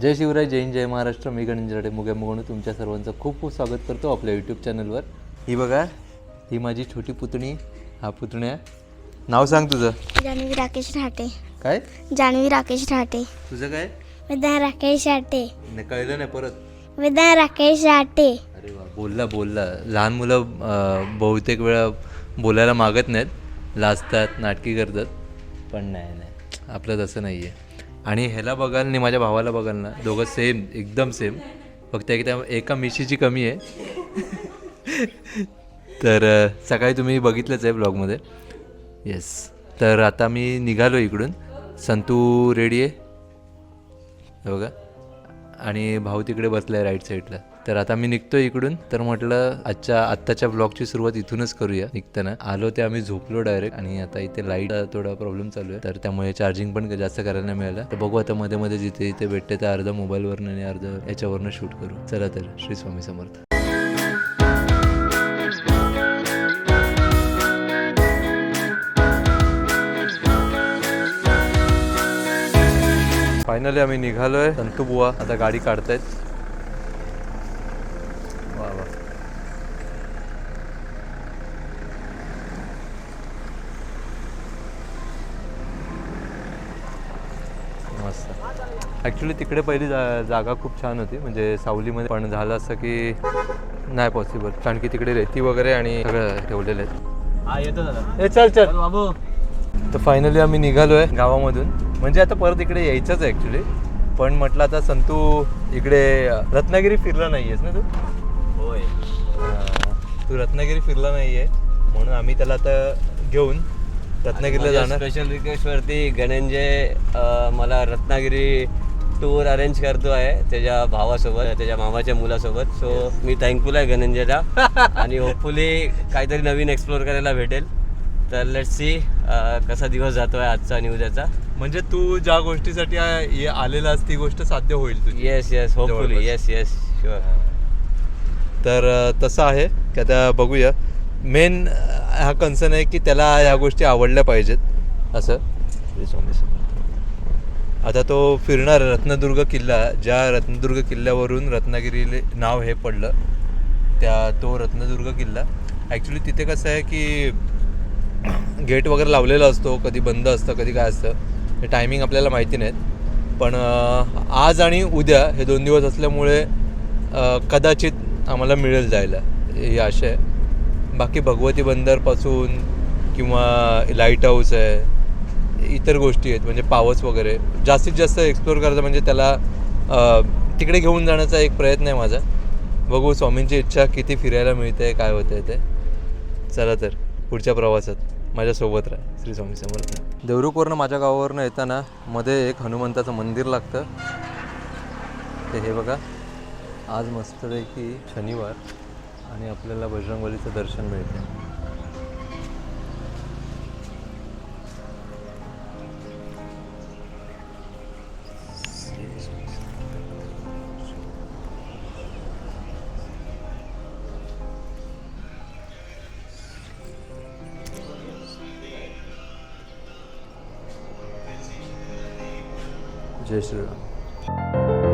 जय शिवराय जैन जय महाराष्ट्र. मी गणेश मुगे मुगणू तुमच्या सर्वांचं खूप खूप स्वागत करतो आपल्या यूट्यूब चॅनलवर ही बघा. ही माझी छोटी पुतणी हा पुतण्या. नाव सांग तुझं. जान्हवी राकेश राहते. काय? जान्हवी राकेश राहते. तुझं काय? विद्या राकेश राहते. नाही कळलं नाही परत. विद्या राकेश राहते. अरे वा बोलला बोलला. लहान मुलं अं, बहुतेक वेळा बोलायला मागत नाहीत. लाजतात नाटकी करतात. पण नाही नाही. आपलं तसं नाही आहे आणि ह्याला बघाल आणि माझ्या भावाला बघाल ना दोघं सेम एकदम सेम फक्त एक त्या एका मिशीची कमी आहे. तर सकाळी तुम्ही बघितलंच आहे ब्लॉगमध्ये. येस तर आता मी निघालो इकडून. संतू रेडी आहे. बघा. आणि भाऊ तिकडे बसलाय राईट साईडला तर आता मी निघतो इकडून. तर म्हटलं आजच्या आत्ताच्या ब्लॉगची सुरुवात इथूनच करूया. निघताना आलो ते आम्ही झोपलो डायरेक्ट आणि आता इथे लाइट थोडा प्रॉब्लेम चालू आहे. तर त्यामुळे चार्जिंग पण जास्त करायला मिळालं. तर बघू आता मध्ये मध्ये जिथे इथे भेटते तर अर्धा मोबाईलवरनं आणि अर्धा याच्यावरनं शूट करू. चला तर श्री स्वामी समर्थ. फायनली आम्ही निघालोय. संतू बुवा आता गाडी काढतायत वा वा मस्त ॲक्च्युली तिकडे पहिली जा जागा खूप छान होती. म्हणजे सावलीमध्ये पण झालं असं की नाही पॉसिबल कारण की तिकडे रेती वगैरे आणि सगळं ठेवलेलं आहे. हा ए चल चल. बाबू. तर फायनली आम्ही निघालोय गावामधून. म्हणजे आता परत इकडे यायचंच आहे ॲक्च्युली पण म्हटलं आता संतू इकडे रत्नागिरी फिरला नाही आहेस ना तू? होय. तू रत्नागिरी फिरला नाही आहे म्हणून आम्ही त्याला आता घेऊन रत्नागिरीला जाणार. स्पेशल रिक्वेस्ट वरती गणंजय मला रत्नागिरी टूर अरेंज करतो आहे त्याच्या भावासोबत त्याच्या मामाच्या मुलासोबत. सो मी थँकफुल आहे गणंजयला आणि होपफुली काहीतरी नवीन एक्सप्लोर करायला भेटेल. तर लेट सी कसा दिवस जातोय आजचा आणि उद्याचा. म्हणजे तू ज्या गोष्टीसाठी आ- ये आलेलास ती गोष्ट साध्य होईल तुझी. Yes yes hopefully. Yes yes sure तर तसं आहे की आता बघूया. मेन हा कन्सर्न आहे की त्याला ह्या गोष्टी आवडल्या पाहिजेत. असं. आता तो फिरणार रत्नदुर्ग किल्ला ज्या रत्नदुर्ग किल्ल्यावरून रत्नागिरीले नाव हे पडलं त्या तो रत्नदुर्ग किल्ला. ॲक्च्युली तिथे कसं आहे की गेट वगैरे लावलेला असतो कधी बंद असतं कधी काय असतं हे टायमिंग आपल्याला माहिती नाहीत. पण आज आणि उद्या हे दोन दिवस असल्यामुळे कदाचित आम्हाला मिळेल जायला ही आशा आहे. बाकी भगवती बंदरपासून किंवा लाइट हाऊस आहे इतर गोष्टी आहेत म्हणजे पावस वगैरे. जास्तीत जास्त एक्सप्लोर करायचं म्हणजे त्याला तिकडे घेऊन जाण्याचा एक प्रयत्न आहे माझा. बघू स्वामींची इच्छा किती फिरायला मिळते काय होतंय ते. चला तर पुढच्या प्रवासात माझ्यासोबत राहा श्री स्वामी समर्थ. देवरुखवरनं माझ्या गावावरनं येताना मध्ये एक हनुमंताचं मंदिर लागतं. ते हे बघा. आज मस्तपैकी शनिवार आणि आपल्याला बजरंगबलीचं दर्शन मिळतं जय श्रीराम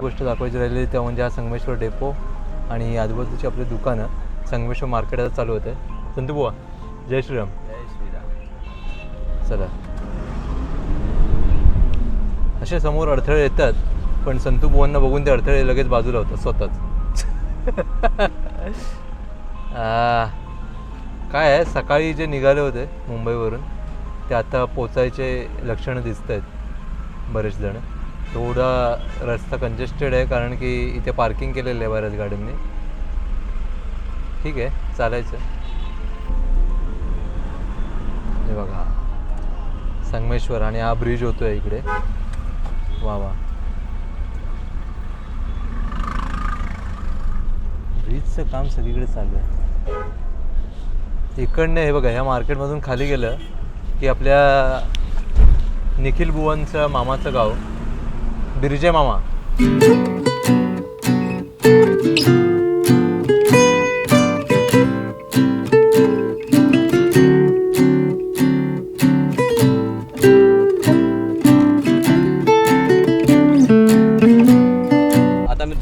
गोष्ट दाखवायची राहिली त्या म्हणजे हा संगमेश्वर डेपो आणि आजूबाजूची आपली दुकानं संगमेश्वर मार्केट आता चालू होते संतू बुवा जय श्रीराम जय श्रीराम चला. असे समोर अडथळे येतात पण संतू बुवांना बघून ते अडथळे लगेच बाजूला होतात स्वतःच. काय आहे सकाळी जे निघाले होते मुंबईवरून ते आता पोचायचे लक्षणं दिसत आहेत बरेच जण. थोडा रस्ता कंजेस्टेड आहे कारण की इथे पार्किंग केलेलं आहे बऱ्याच गाड्यांनी. ठीक आहे चालायचं. हे बघा संगमेश्वर आणि हा ब्रिज होतो आहे इकडे. वा वा. ब्रिजचं काम सगळीकडे चालू आहे. इकडनं हे बघा ह्या मार्केटमधून खाली गेलं की आपल्या निखिल बुवांचं मामाचं गाव बिरजे मामा.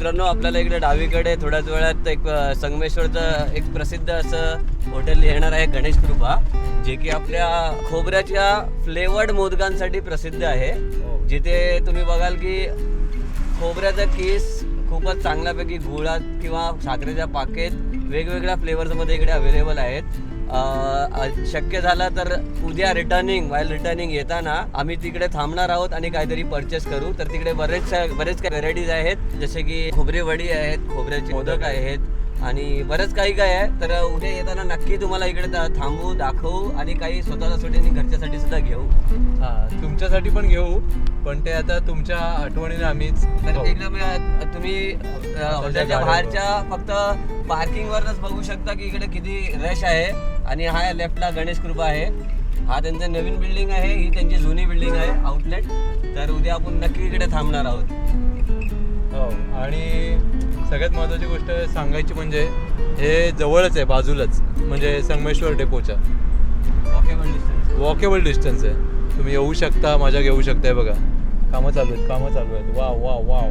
आपल्याला इकडे डावीकडे थोड्याच वेळात एक संगमेश्वरचं एक प्रसिद्ध असं हॉटेल येणार आहे गणेश कृपा जे की आपल्या खोबऱ्याच्या फ्लेवर्ड मोदकांसाठी प्रसिद्ध आहे. जिथे तुम्ही बघाल की खोबऱ्याचा केस खूपच चांगल्यापैकी गुळात किंवा साखरेच्या पाकेत वेगवेगळ्या फ्लेवर्समध्ये इकडे अवेलेबल आहेत. शक्य झाला तर उद्या रिटर्निंग वाईल रिटर्निंग येताना आम्ही तिकडे थांबणार आहोत आणि काहीतरी परचेस करू. तर तिकडे बरेच बरेच काही व्हरायटीज आहेत. जसे की खोबरी वडी आहेत खोबऱ्याचे मोदक आहेत. आणि बरंच काही काय आहे. तर उद्या येताना नक्की तुम्हाला इकडे था- थांबवू दाखवू आणि काही स्वतःसाठी आणि घरच्यासाठी सुद्धा घेऊ. हा तुमच्यासाठी पण घेऊ पण ते आता तुमच्या आठवणीने आम्हीच तर. एकदम तुम्ही हॉटेलच्या बाहेरच्या फक्त पार्किंग वरच बघू शकता की इकडे किती रश आहे. आणि हा लेफ्टला गणेश कृपा आहे. हा त्यांचं नवीन बिल्डिंग आहे ही त्यांची जुनी बिल्डिंग आहे आउटलेट. तर उद्या आपण नक्की इकडे थांबणार आहोत. हो आणि सगळ्यात महत्त्वाची गोष्ट सांगायची म्हणजे हे जवळच आहे बाजूलाच. म्हणजे संगमेश्वर डेपोच्या. वॉकेबल डिस्टन्स वॉकेबल डिस्टन्स आहे. तुम्ही येऊ शकता मजा घेऊ शकताय बघा. कामं चालू आहेत कामं चालू आहेत. वा वा वाव.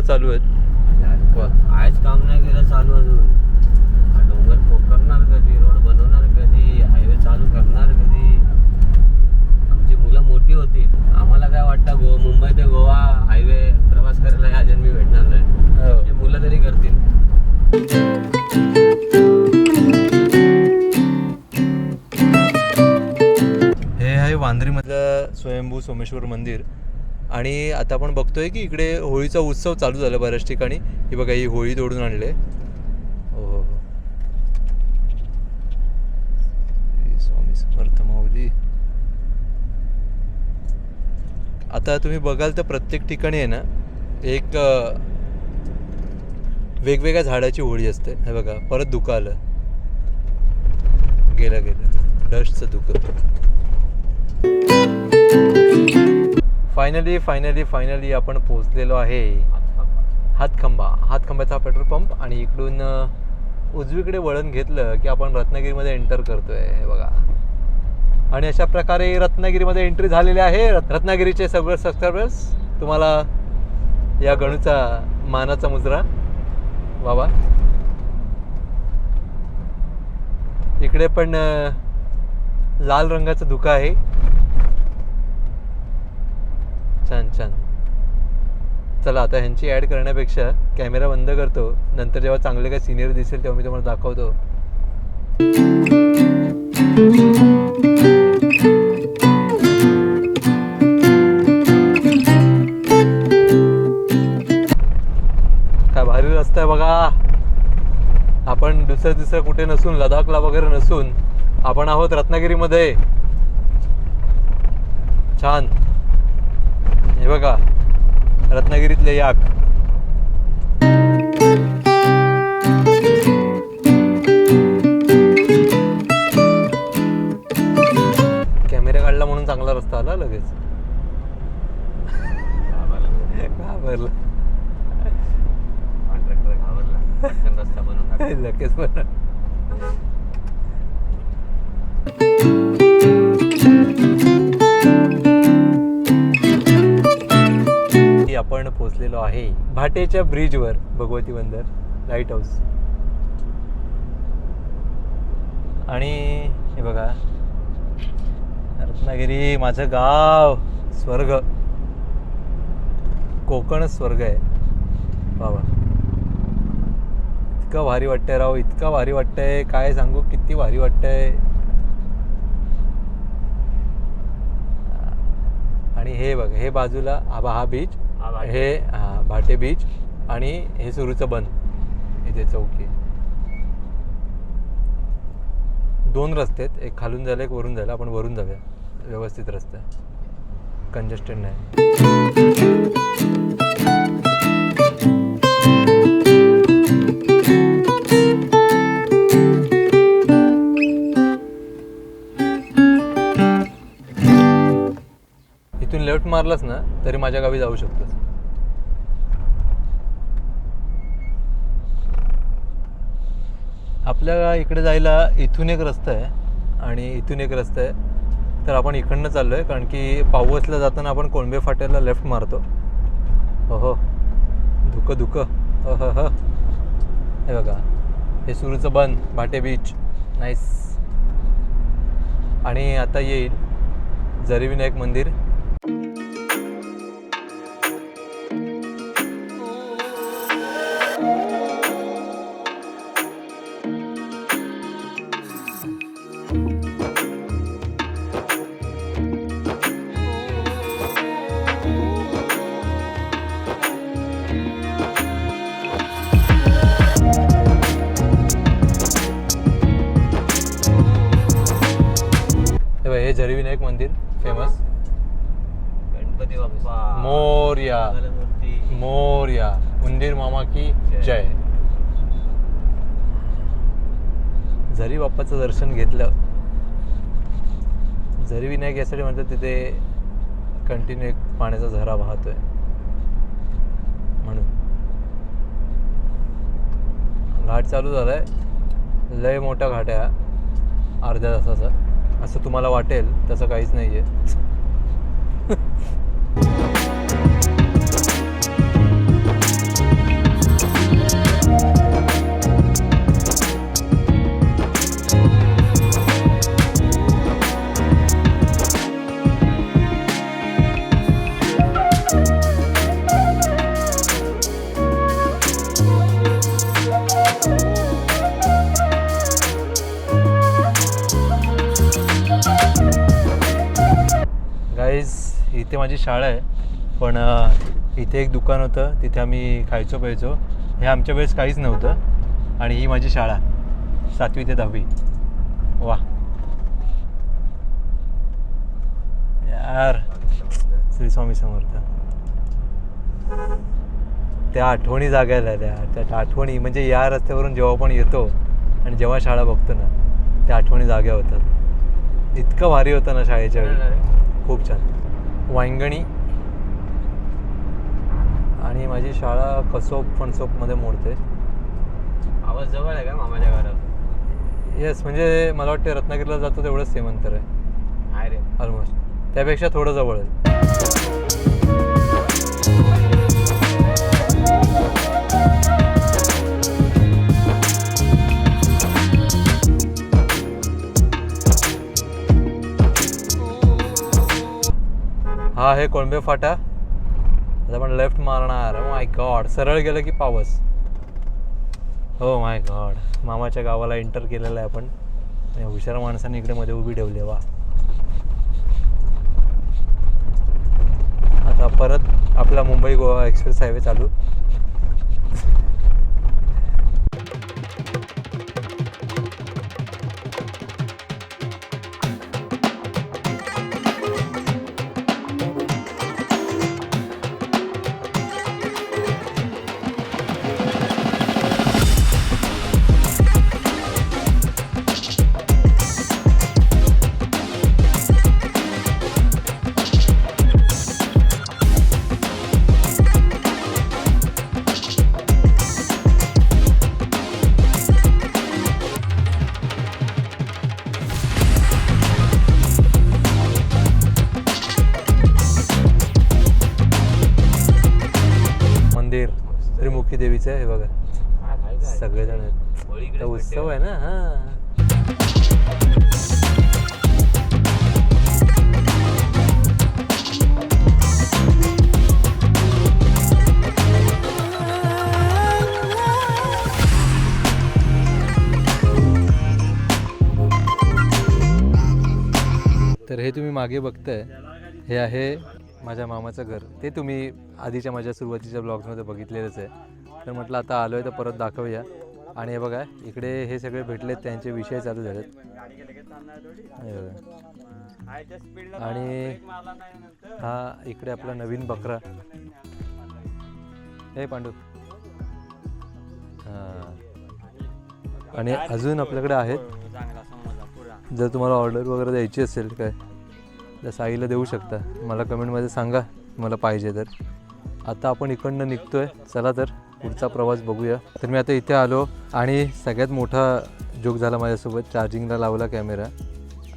कामं चालू आहेत. आज काम नाही केलं चालू अजून. हा डोंगर पोखरणार कधी रोड बनवणार कधी हायवे चालू करणार कधी? आमची मुलं मोठी होती आम्हाला काय वाटतं गो मुंबई ते गोवा हायवे प्रवास करायला ह्या जन्मी भेटणार नाही. हो. म्हणजे मुलं तरी करतील. हे आहे वांद्रीमधलं स्वयंभू सोमेश्वर मंदिर. आणि आता आपण बघतोय की इकडे होळीचा उत्सव चालू झाला बऱ्याच ठिकाणी. ही बघा ही होळी तोडून आणले हो हो हो स्वामी समर्थ माऊली. आता तुम्ही बघाल तर प्रत्येक ठिकाणी आहे ना एक वेगवेगळ्या झाडाची होळी असते. हे बघा परत धुकं आलं. गेलं गेलं. डस्टचं दुःख फायनली फायनली फायनली आपण पोहोचलेलो आहे. हातखंबा. हातखंब्याचा पेट्रोल पंप आणि इकडून उजवीकडे वळण घेतलं की आपण रत्नागिरीमध्ये एंटर करतोय. बघा. आणि अशा प्रकारे रत्नागिरीमध्ये एंट्री झालेली आहे. रत्नागिरीचे सगळे सबस्क्रायबर्स तुम्हाला या गणूचा मानाचा मुजरा. बाबा. इकडे पण लाल रंगाचं धुकं आहे. छान छान. चला आता ह्यांची ॲड करण्यापेक्षा कॅमेरा बंद करतो. नंतर जेव्हा चांगले काही सिनियर दिसेल तेव्हा मी तुम्हाला दाखवतो. काय भारी रस्ता आहे बघा. आपण दुसरं दुसरं कुठे नसून लडाखला वगैरे नसून आपण आहोत रत्नागिरीमध्ये. छान. हे बघा रत्नागिरीतले याक. कॅमेरा काढला म्हणून चांगला रस्ता आला लगेच. घाबरला. घाबरला. लगेच पण आपण पोहोचलेलो आहे. भाटेच्या ब्रिजवर भगवती बंदर लाइट हाऊस आणि हे बघा रत्नागिरी माझं गाव स्वर्ग. कोकणच स्वर्ग आहे. बाबा. इतकं भारी वाटतंय राव इतकं भारी वाटतंय. काय सांगू किती भारी वाटतंय. आणि हे बघ हे बाजूला आबा हा बीच हे भाटे बीच आणि हे सुरूचं बंद. इथे चौकी दोन रस्ते आहेत. एक खालून जायला एक वरून जायला. आपण वरून जाऊया. व्यवस्थित रस्ता आहे. कंजेस्टेड नाही. इथून लेफ्ट मारलास ना तरी माझ्या गावी जाऊ शकतोस. आपल्या इकडे जायला इथून एक रस्ता आहे आणि इथून एक रस्ता आहे. तर आपण इकडनं चाललो आहे कारण की पाऊसला जाताना आपण कोळंबे फाट्याला लेफ्ट मारतो. हो धुकं धुकं. हो हो हो. हे बघा हे सुरूचं बंद भाटे बीच नाईस आणि आता येईल जरीविनायक मंदिर. हे बघ, हे जरीविनायक मंदिर फेमस गणपती बाप्पा. मोरया. मोरया. उंदीर मामा की जय. जरी बाप्पाचं दर्शन घेतलं. जरी विनायक यासाठी म्हणतात तिथे कंटिन्यू एक पाण्याचा झरा वाहतोय. म्हणून. घाट चालू झालाय. लय मोठा घाट आहे अर्ध्या तासाचा. असं तुम्हाला वाटेल तसं काहीच नाही आहे गाईज इथे माझी शाळा आहे. पण इथे एक दुकान होतं. तिथे आम्ही खायचो प्यायचो. हे आमच्या वेळेस काहीच नव्हतं. आणि ही माझी शाळा. सातवी ते दहावी. वा यार. श्री स्वामी समर्थ. त्या आठवणी जागायला त्या. त्या आठवणी म्हणजे या रस्त्यावरून जेव्हा आपण येतो आणि जेव्हा शाळा बघतो ना त्या आठवणी जाग्या होतात. इतकं भारी होतं ना शाळेच्या वेळी. खूप छान. वांगणी आणि माझी शाळा कसोप फणसोपमध्ये मोडते. आवाज जवळ आहे का मामाच्या घरात? येस म्हणजे मला वाटतं रत्नागिरीला जातो तेवढंच सेम अंतर आहे आहे रे. ऑलमोस्ट त्यापेक्षा थोडं जवळ आहे. हा आहे कोळंबे फाटा. आता आपण लेफ्ट मारणार. Oh माय गॉड सरळ गेलं की पावस. हो माय गॉड मामाच्या गावाला एंटर केलेलं आहे आपण. हुशार माणसाने इकडे मध्ये उभी ठेवली आहे, वा. आता परत आपला मुंबई गोवा एक्सप्रेस हायवे चालू. मंदिर त्रिमुखी देवीचं हे बघा. सगळेजण उत्सव आहे ना हा. तर हे तुम्ही मागे बघताय. हे आहे माझ्या मामाचं घर. ते तुम्ही आधीच्या माझ्या सुरुवातीच्या ब्लॉग्समध्ये बघितलेलंच आहे. तर म्हटलं आता आलो आहे तर परत दाखवूया. आणि हे बघा इकडे हे सगळे भेटलेत त्यांचे विषय चालू झालेत. आणि हा इकडे आपला नवीन बकरा. हे पांडू. हां. आणि अजून आपल्याकडे आहेत. जर तुम्हाला ऑर्डर वगैरे द्यायची असेल काय तर साईला देऊ शकता. मला कमेंटमध्ये सांगा मला पाहिजे तर. आता आपण इकडनं निघतोय. चला तर पुढचा प्रवास बघूया. तर मी आता इथे आलो आणि सगळ्यात मोठा जोक झाला माझ्यासोबत. चार्जिंगला लावला कॅमेरा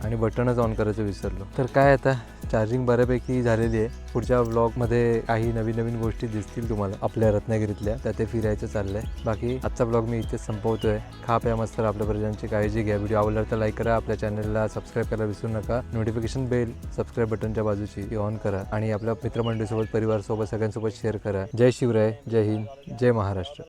आणि बटनच ऑन करायचं विसरलो. तर काय आता? चार्जिंग बऱ्यापैकी झालेली आहे. पुढच्या ब्लॉगमध्ये काही नवीन नवीन गोष्टी दिसतील तुम्हाला. आपल्या रत्नागिरीतल्या. त्या ते फिरायचं चाललंय. बाकी आजचा ब्लॉग मी इथेच संपवतोय. खा प्या मस्त आपल्या प्रजांची काळजी घ्या. व्हिडिओ आवडला तर लाईक करा. आपल्या चॅनलला सबस्क्राईब करायला विसरू नका. नोटिफिकेशन बेल सबस्क्राईब बटनच्या बाजूची ती ऑन करा. आणि आपल्या मित्रमंडळीसोबत परिवारसोबत सगळ्यांसोबत शेअर करा. जय शिवराय. जय हिंद. जय महाराष्ट्र.